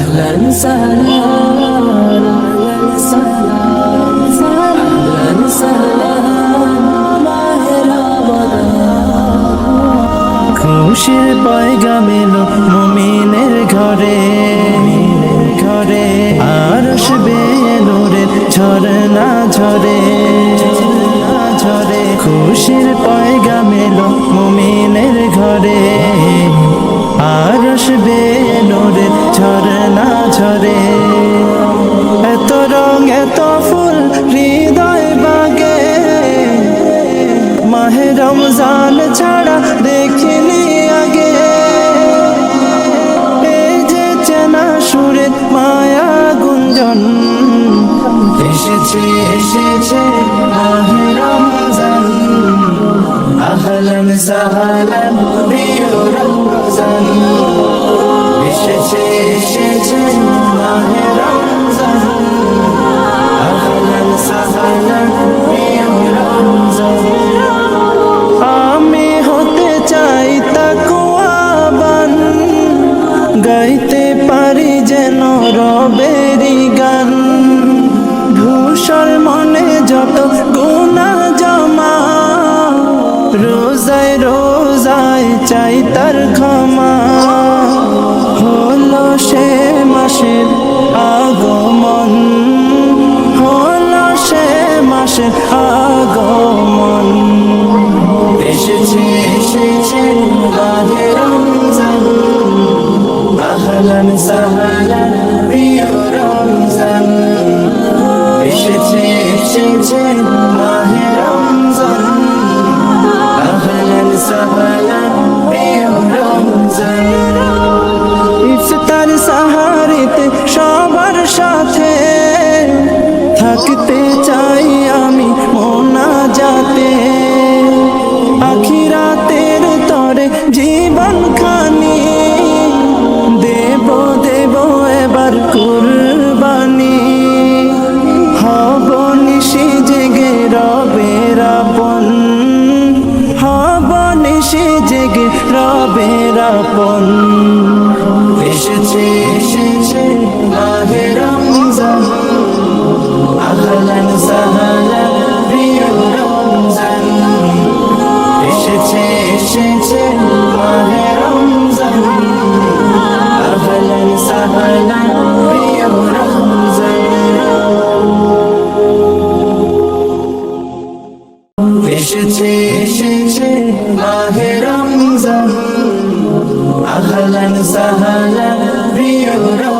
أهلا وسهلا أهلا وسهلا أهلا وسهلا মাহে রমাদান খুশির পয়গাম এলো মুমিনের ঘরে ঘরে আর আসবে নূরের ঝরনা ঝরে ঝরে খুশির পয়গাম এলো মুমিনের ঘরে আর আসবে এসেছে এসেছে মাহে রমজান। আহলান সাহালান প্রিয় রমজান। এসেছে এসেছে মাহে রমজান। চাই তাকুয়াবান গাইতে পারি যেন রবেরি গান। ধূসর মনে যত গুণা জমা রোজায় রোজায় চাই তার ক্ষমা। মাহের আপন এসেছে এসেছে মাহের রমজান। আহলান সাহালান প্রিয় রমজান। এসেছে এসেছে মাহের রমজান। আহলান সাহালান প্রিয় রমজান। এসেছে এসেছে মাহের আহলান সাহলান প্রিয়